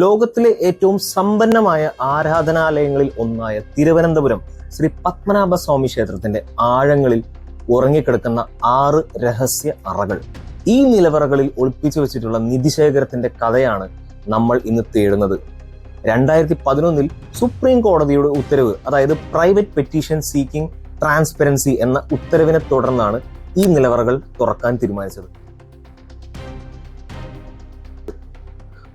ലോകത്തിലെ ഏറ്റവും സമ്പന്നമായ ആരാധനാലയങ്ങളിൽ ഒന്നായ തിരുവനന്തപുരം ശ്രീ പത്മനാഭ സ്വാമി ക്ഷേത്രത്തിന്റെ ആഴങ്ങളിൽ ഉറങ്ങിക്കിടക്കുന്ന ആറ് രഹസ്യ അറകൾ. ഈ നിലവറകളിൽ ഒളിപ്പിച്ചു വെച്ചിട്ടുള്ള നിധിശേഖരത്തിന്റെ കഥയാണ് നമ്മൾ ഇന്ന് തേടുന്നത്. രണ്ടായിരത്തി പതിനൊന്നിൽ സുപ്രീം കോടതിയുടെ ഉത്തരവ് അതായത് പ്രൈവറ്റ് പെറ്റീഷൻ സീക്കിംഗ് ട്രാൻസ്പെറൻസി എന്ന ഉത്തരവിനെ തുടർന്നാണ് ഈ നിലവറകൾ തുറക്കാൻ തീരുമാനിച്ചത്.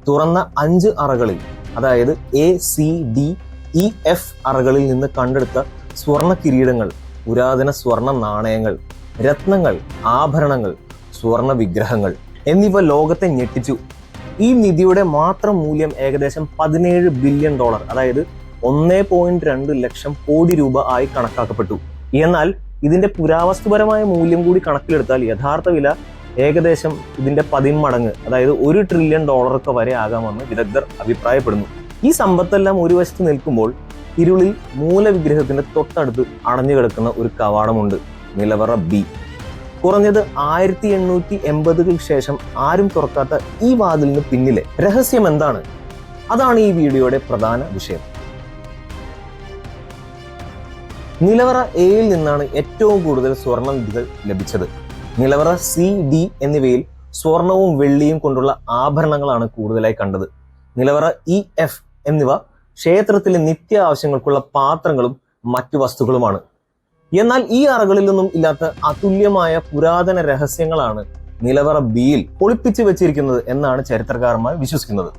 തുറന്ന അഞ്ച് അറകളിൽ അതായത് A C D E F അറകളിൽ നിന്ന് കണ്ടെടുത്ത സ്വർണ കിരീടങ്ങൾ പുരാതന സ്വർണ നാണയങ്ങൾ രത്നങ്ങൾ ആഭരണങ്ങൾ സ്വർണ വിഗ്രഹങ്ങൾ എന്നിവ ലോകത്തെ ഞെട്ടിച്ചു. ഈ നിധിയുടെ മാത്രം മൂല്യം ഏകദേശം പതിനേഴ് ബില്യൺ ഡോളർ അതായത് ഒന്നേ പോയിന്റ് രണ്ട് ലക്ഷം കോടി രൂപ ആയി കണക്കാക്കപ്പെട്ടു. എന്നാൽ ഇതിന്റെ പുരാവസ്തുപരമായ മൂല്യം കൂടി കണക്കിലെടുത്താൽ യഥാർത്ഥ വില ഏകദേശം ഇതിന്റെ പതിമടങ്ങ് അതായത് ഒരു ട്രില്യൺ ഡോളറൊക്കെ വരെ ആകാമെന്ന് വിദഗ്ധർ അഭിപ്രായപ്പെടുന്നു. ഈ സമ്പത്തെല്ലാം ഒരു വശത്ത് നിൽക്കുമ്പോൾ ഇരുളിൽ മൂലവിഗ്രഹത്തിന്റെ തൊട്ടടുത്ത് അടഞ്ഞു കിടക്കുന്ന ഒരു കവാടമുണ്ട് നിലവറ ബി. കുറഞ്ഞത് ആയിരത്തി എണ്ണൂറ്റി എൺപതുകൾക്ക് ശേഷം ആരും തുറക്കാത്ത ഈ വാതിലിന് പിന്നിലെ രഹസ്യം എന്താണ്? അതാണ് ഈ വീഡിയോയുടെ പ്രധാന വിഷയം. നിലവറ എയിൽ നിന്നാണ് ഏറ്റവും കൂടുതൽ സ്വർണ നിധികൾ ലഭിച്ചത്. നിലവറ സി ഡി എന്നിവയിൽ സ്വർണവും വെള്ളിയും കൊണ്ടുള്ള ആഭരണങ്ങളാണ് കൂടുതലായി കണ്ടത്. നിലവറ ഇ എഫ് എന്നിവ ക്ഷേത്രത്തിലെ നിത്യ ആവശ്യങ്ങൾക്കുള്ള പാത്രങ്ങളും മറ്റു വസ്തുക്കളുമാണ്. എന്നാൽ ഈ അറകളിൽ നിന്നും ഇല്ലാത്ത അതുല്യമായ പുരാതന രഹസ്യങ്ങളാണ് നിലവറ ബിയിൽ ഒളിപ്പിച്ചു വെച്ചിരിക്കുന്നത് എന്നാണ് ചരിത്രകാരന്മാർ വിശ്വസിക്കുന്നത്.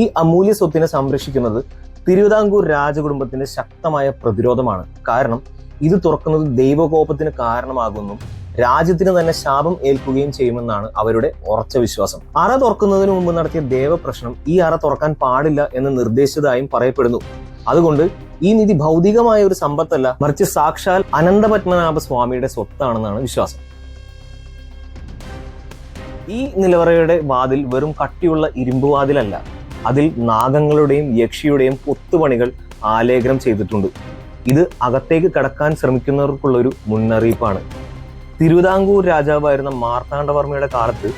ഈ അമൂല്യ സ്വത്തിനെ സംരക്ഷിക്കുന്നത് തിരുവിതാംകൂർ രാജകുടുംബത്തിന്റെ ശക്തമായ പ്രതിരോധമാണ്. കാരണം ഇത് തുറക്കുന്നത് ദൈവകോപത്തിന് കാരണമാകുന്നു. രാജ്യത്തിന് തന്നെ ശാപം ഏൽക്കുകയും ചെയ്യുമെന്നാണ് അവരുടെ ഉറച്ച വിശ്വാസം. അറ തുറക്കുന്നതിന് മുമ്പ് നടത്തിയ ദേവപ്രശ്നം ഈ അറ തുറക്കാൻ പാടില്ല എന്ന് നിർദ്ദേശിച്ചതായും പറയപ്പെടുന്നു. അതുകൊണ്ട് ഈ നിധി ഭൗതികമായ ഒരു സമ്പത്തല്ല മറിച്ച് സാക്ഷാൽ അനന്തപത്മനാഭ സ്വാമിയുടെ സ്വത്താണെന്നാണ് വിശ്വാസം. ഈ നിലവറയുടെ വാതിൽ വെറും കട്ടിയുള്ള ഇരുമ്പ് വാതിലല്ല അതിൽ നാഗങ്ങളുടെയും യക്ഷിയുടെയും കൊത്തുപണികൾ ആലേഖനം ചെയ്തിട്ടുണ്ട്. ഇത് അകത്തേക്ക് കടക്കാൻ ശ്രമിക്കുന്നവർക്കുള്ള ഒരു മുന്നറിയിപ്പാണ്. തിരുവിതാംകൂർ രാജാവായിരുന്ന മാർത്താണ്ഡവർമ്മയുടെ കാലത്ത്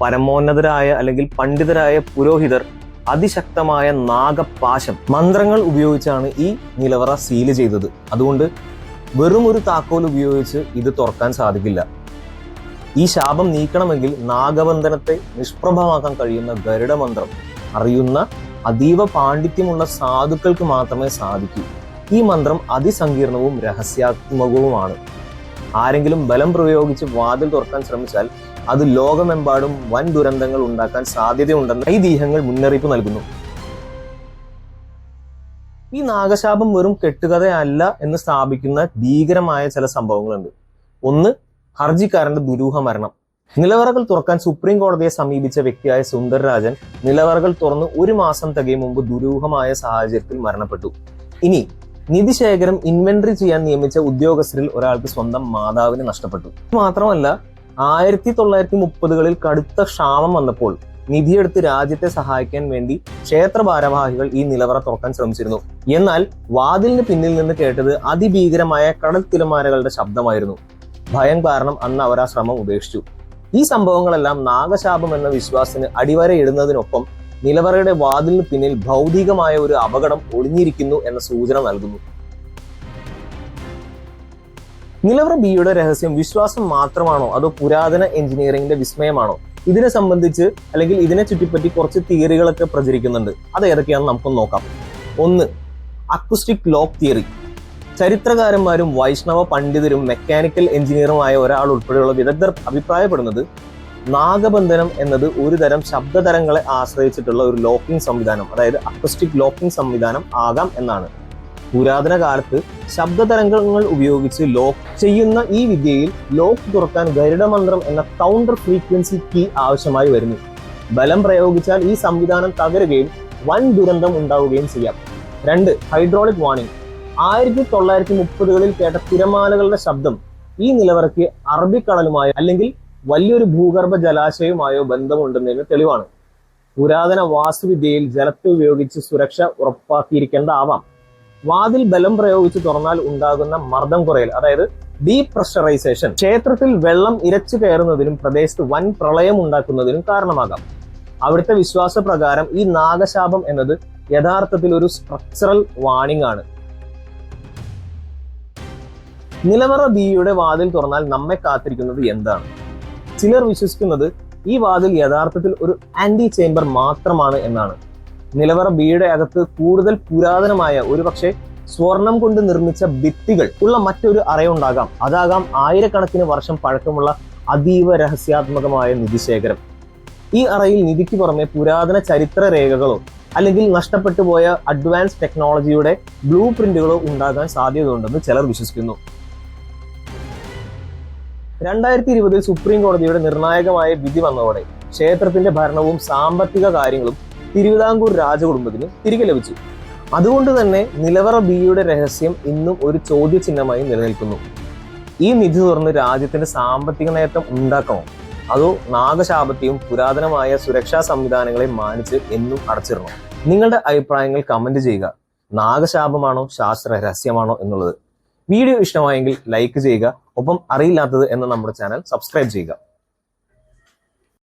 പരമോന്നതരായ അല്ലെങ്കിൽ പണ്ഡിതരായ പുരോഹിതർ അതിശക്തമായ നാഗപാശം മന്ത്രങ്ങൾ ഉപയോഗിച്ചാണ് ഈ നിലവറ സീൽ ചെയ്തത്. അതുകൊണ്ട് വെറും ഒരു താക്കോൽ ഉപയോഗിച്ച് ഇത് തുറക്കാൻ സാധിക്കില്ല. ഈ ശാപം നീക്കണമെങ്കിൽ നാഗബന്ധനത്തെ നിഷ്പ്രഭമാക്കാൻ കഴിയുന്ന ഗരുഡമന്ത്രം അറിയുന്ന അതീവ പാണ്ഡിത്യമുള്ള സാധുക്കൾക്ക് മാത്രമേ സാധിക്കൂ. ഈ മന്ത്രം അതിസങ്കീർണവും രഹസ്യാത്മകവുമാണ്. ആരെങ്കിലും ബലം പ്രയോഗിച്ച് വാതിൽ തുറക്കാൻ ശ്രമിച്ചാൽ അത് ലോകമെമ്പാടും വൻ ദുരന്തങ്ങൾ ഉണ്ടാക്കാൻ സാധ്യതയുണ്ടെന്ന് ഐതിഹ്യങ്ങൾ മുന്നറിയിപ്പ് നൽകുന്നു. ഈ നാഗശാപം വെറും കെട്ടുകഥയല്ല എന്ന് സ്ഥാപിക്കുന്ന ഭീകരമായ ചില സംഭവങ്ങളുണ്ട്. ഒന്ന് ഹർജിക്കാരന്റെ ദുരൂഹ മരണം. നിലവറകൾ തുറക്കാൻ സുപ്രീം കോടതിയെ സമീപിച്ച വ്യക്തിയായ സുന്ദർരാജൻ നിലവറകൾ തുറന്ന് ഒരു മാസം തികയും മുമ്പ് ദുരൂഹമായ സാഹചര്യത്തിൽ മരണപ്പെട്ടു. ഇനി നിധിശേഖരം ഇൻവെന്ററി ചെയ്യാൻ നിയമിച്ച ഉദ്യോഗസ്ഥരിൽ ഒരാൾക്ക് സ്വന്തം മാതാവിനെ നഷ്ടപ്പെട്ടു. മാത്രമല്ല ആയിരത്തി തൊള്ളായിരത്തി മുപ്പതുകളിൽ കടുത്ത ക്ഷാമം വന്നപ്പോൾ നിധിയെടുത്ത് രാജ്യത്തെ സഹായിക്കാൻ വേണ്ടി ക്ഷേത്ര ഭാരവാഹികൾ ഈ നിലവറ തുറക്കാൻ ശ്രമിച്ചിരുന്നു. എന്നാൽ വാതിലിന് പിന്നിൽ നിന്ന് കേട്ടത് അതിഭീകരമായ കടൽ തിരമാലകളുടെ ശബ്ദമായിരുന്നു. ഭയം കാരണം അന്ന് അവർ ആ ശ്രമം ഉപേക്ഷിച്ചു. ഈ സംഭവങ്ങളെല്ലാം നാഗശാപം എന്ന വിശ്വാസത്തിന് അടിവരയിടുന്നതിനൊപ്പം നിലവറയുടെ വാതിലിന് പിന്നിൽ ഭൗതികമായ ഒരു അപകടം ഒളിഞ്ഞിരിക്കുന്നു എന്ന സൂചന നൽകുന്നു. നിലവറ ബിയുടെ രഹസ്യം വിശ്വാസം മാത്രമാണോ അതോ പുരാതന എഞ്ചിനീയറിംഗിന്റെ വിസ്മയമാണോ? ഇതിനെ സംബന്ധിച്ച് അല്ലെങ്കിൽ ഇതിനെ ചുറ്റിപ്പറ്റി കുറച്ച് തിയറികളൊക്കെ പ്രചരിക്കുന്നുണ്ട്. അത് ഏതൊക്കെയാണെന്ന് നമുക്കൊന്ന് നോക്കാം. ഒന്ന് അക്വസ്റ്റിക് ലോക്ക് തിയറി ചരിത്രകാരന്മാരും വൈഷ്ണവ പണ്ഡിതരും മെക്കാനിക്കൽ എഞ്ചിനീയറുമായ ഒരാൾ ഉൾപ്പെടെയുള്ള വിദഗ്ധർ അഭിപ്രായപ്പെടുന്നത് നാഗബന്ധനം എന്നത് ഒരു തരം ശബ്ദതരങ്ങളെ ആശ്രയിച്ചിട്ടുള്ള ഒരു ലോക്കിംഗ് സംവിധാനം അതായത് അക്വസ്റ്റിക് ലോക്കിംഗ് സംവിധാനം ആകാം എന്നാണ്. പുരാതന കാലത്ത് ശബ്ദതരംഗങ്ങൾ ഉപയോഗിച്ച് ലോക്ക് ചെയ്യുന്ന ഈ വിദ്യയിൽ ലോക്ക് തുറക്കാൻ ഗരുഡമന്ത്രം എന്ന കൗണ്ടർ ഫ്രീക്വൻസി കീ ആവശ്യമായി വരുന്നു. ബലം പ്രയോഗിച്ചാൽ ഈ സംവിധാനം തകരുകയും വൻ ദുരന്തം ഉണ്ടാവുകയും ചെയ്യാം. രണ്ട് ഹൈഡ്രോളിക് വാണിംഗ് ആയിരത്തി തൊള്ളായിരത്തി മുപ്പതുകളിൽ കേട്ട തിരമാലകളുടെ ശബ്ദം ഈ നിലവറയ്ക്ക് അറബിക്കടലുമായി അല്ലെങ്കിൽ വലിയൊരു ഭൂഗർഭ ജലാശയവുമായോ ബന്ധമുണ്ടെന്നതിന് തെളിവാണ്. പുരാതന വാസ്തുവിദ്യയിൽ ജലത്തെ ഉപയോഗിച്ച് സുരക്ഷ ഉറപ്പാക്കിയിരിക്കേണ്ടതാവാം. വാതിൽ ബലം പ്രയോഗിച്ച് തുറന്നാൽ ഉണ്ടാകുന്ന മർദ്ദം കുറയൽ അതായത് ഡീപ്രഷറൈസേഷൻ ക്ഷേത്രത്തിൽ വെള്ളം ഇരച്ചു കയറുന്നതിനും പ്രദേശത്ത് വൻ പ്രളയം ഉണ്ടാക്കുന്നതിനും കാരണമാകാം. അവിടുത്തെ വിശ്വാസപ്രകാരം ഈ നാഗശാപം എന്നത് യഥാർത്ഥത്തിൽ ഒരു സ്ട്രക്ചറൽ വാണിംഗ് ആണ്. നിലവറ ബിയുടെ വാതിൽ തുറന്നാൽ നമ്മെ കാത്തിരിക്കുന്നത് എന്താണ്? ചിലർ വിശ്വസിക്കുന്നത് ഈ വാതിൽ യഥാർത്ഥത്തിൽ ഒരു ആന്റി ചേംബർ മാത്രമാണ് എന്നാണ്. നിലവറ ബിയുടെ അകത്ത് കൂടുതൽ പുരാതനമായ ഒരുപക്ഷെ സ്വർണം കൊണ്ട് നിർമ്മിച്ച ഭിത്തികൾ ഉള്ള മറ്റൊരു അറയുണ്ടാകാം അതാകാം ആയിരക്കണക്കിന് വർഷം പഴക്കമുള്ള അതീവ രഹസ്യാത്മകമായ നിധിശേഖരം. ഈ അറയിൽ നിധിക്ക് പുറമെ പുരാതന ചരിത്ര രേഖകളോ അല്ലെങ്കിൽ നഷ്ടപ്പെട്ടു പോയ അഡ്വാൻസ് ടെക്നോളജിയുടെ ബ്ലൂ പ്രിന്റുകളോ ഉണ്ടാകാൻ സാധ്യതയുണ്ടെന്ന് ചിലർ വിശ്വസിക്കുന്നു. രണ്ടായിരത്തി ഇരുപതിൽ സുപ്രീം കോടതിയുടെ നിർണായകമായ വിധി വന്നതോടെ ക്ഷേത്രത്തിന്റെ ഭരണവും സാമ്പത്തിക കാര്യങ്ങളും തിരുവിതാംകൂർ രാജകുടുംബത്തിന് തിരികെ ലഭിച്ചു. അതുകൊണ്ട് തന്നെ നിലവറ ബിയുടെ രഹസ്യം ഇന്നും ഒരു ചോദ്യചിഹ്നമായി നിലനിൽക്കുന്നു. ഈ നിധി തുറന്ന് രാജ്യത്തിന്റെ സാമ്പത്തിക നേട്ടം ഉണ്ടാക്കണോ? അതോ നാഗശാപത്തെയും പുരാതനമായ സുരക്ഷാ സംവിധാനങ്ങളെ മാനിച്ച് എന്നും അടച്ചിടണോ? നിങ്ങളുടെ അഭിപ്രായങ്ങൾ കമന്റ് ചെയ്യുക. നാഗശാപമാണോ ശാസ്ത്ര രഹസ്യമാണോ എന്നുള്ളത്. വീഡിയോ ഇഷ്ടമായെങ്കിൽ ലൈക്ക് ചെയ്യുക. ഒപ്പം അറിയില്ലാത്തത് എന്ന നമ്മുടെ ചാനൽ സബ്സ്ക്രൈബ് ചെയ്യുക.